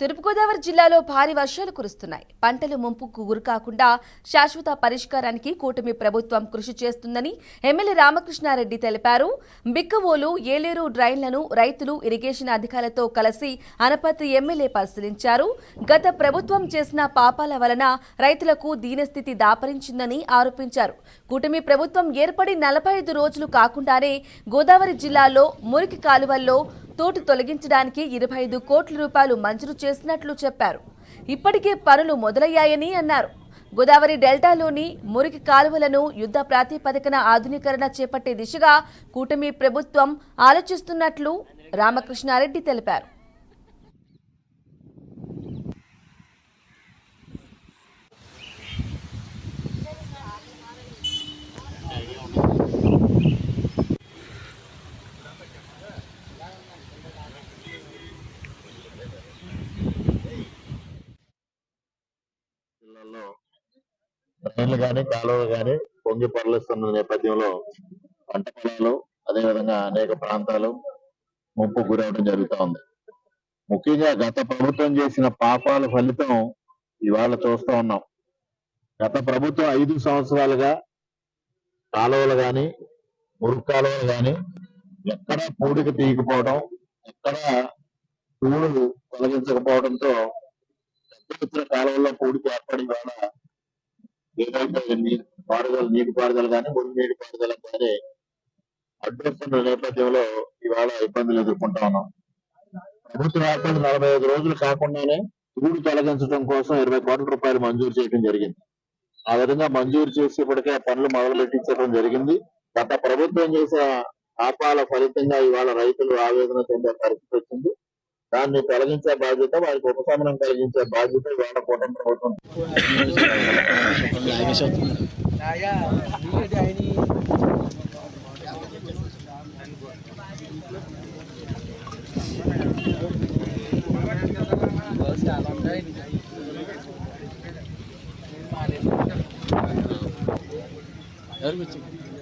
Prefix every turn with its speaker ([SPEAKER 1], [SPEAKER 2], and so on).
[SPEAKER 1] తూర్పుగోదావరి జిల్లాలో భారీ వర్షాలు కురుస్తున్నాయి. పంటలు ముంపుకు గురికాకుండా శాశ్వత పరిష్కారానికి కూటమి ప్రభుత్వం కృషి చేస్తుందని ఎమ్మెల్యే రామకృష్ణారెడ్డి తెలిపారు. బిక్కవోలు ఏలేరు డ్రైన్లను రైతులు ఇరిగేషన్ అధికారులతో కలిసి అనపతి ఎమ్మెల్యే పరిశీలించారు. గత ప్రభుత్వం చేసిన పాపాల వలన రైతులకు దీనస్థితి దాపరించిందని ఆరోపించారు. కూటమి ప్రభుత్వం ఏర్పడి నలభై ఐదు రోజులు కాకుండానే గోదావరి జిల్లాలో మురికి కాలువల్లో తోటి తొలగించడానికి ఇరవై ఐదు కోట్ల రూపాయలు మంజూరు చేసినట్లు చెప్పారు. ఇప్పటికే పనులు మొదలయ్యాయని అన్నారు. గోదావరి డెల్టాలోని మురికి కాలువలను యుద్ధ ప్రాతిపదికన ఆధునీకరణ చేపట్టే దిశగా కూటమి ప్రభుత్వం ఆలోచిస్తున్నట్లు రామకృష్ణారెడ్డి తెలిపారు
[SPEAKER 2] జిల్లాలో నీళ్ళు కానీ కాలువలు కానీ పొంగి పొరలిస్తున్న నేపథ్యంలో పంట పొలాలు అదేవిధంగా అనేక ప్రాంతాలు ముంపు గురవడం జరుగుతూ ఉంది. ముఖ్యంగా గత ప్రభుత్వం చేసిన పాపాల ఫలితం ఇవాళ చూస్తూ ఉన్నాం. గత ప్రభుత్వం ఐదు సంవత్సరాలుగా కాలువలు కానీ మురుగు కాలువలు కానీ ఎక్కడ పూడిక తీయకపోవడం ఎక్కడ పూలు తొలగించకపోవడంతో పెద్ద ఎత్తున కాలువల్లో పూడికి ఏర్పడి ఇవాళ ఏదైతే పారుదల నీటి పారుదల కానీ మురుగు నీటి పారుదల కానీ అడ్డొస్తున్న నేపథ్యంలో ఇవాళ ఇబ్బందులు ఎదుర్కొంటా ఉన్నాం. ప్రభుత్వం ఏర్పడి నలభై ఐదు రోజులు కాకుండానే తూడు తొలగించడం కోసం ఇరవై కోట్ల రూపాయలు మంజూరు చేయడం జరిగింది. ఆ విధంగా మంజూరు చేసి ఇప్పటికే పనులు మొదలు పెట్టించడం జరిగింది. గత ప్రభుత్వం చేసిన ఆపాల ఫలితంగా ఇవాళ రైతులు ఆవేదన చెందే పరిస్థితి వచ్చింది. దాన్ని తొలగించే బాధ్యత వారికి ఉపశమనం కలిగించే బాధ్యత ఇవాళ కూటమి ప్రభుత్వం
[SPEAKER 3] ఎవరికి వచ్చింది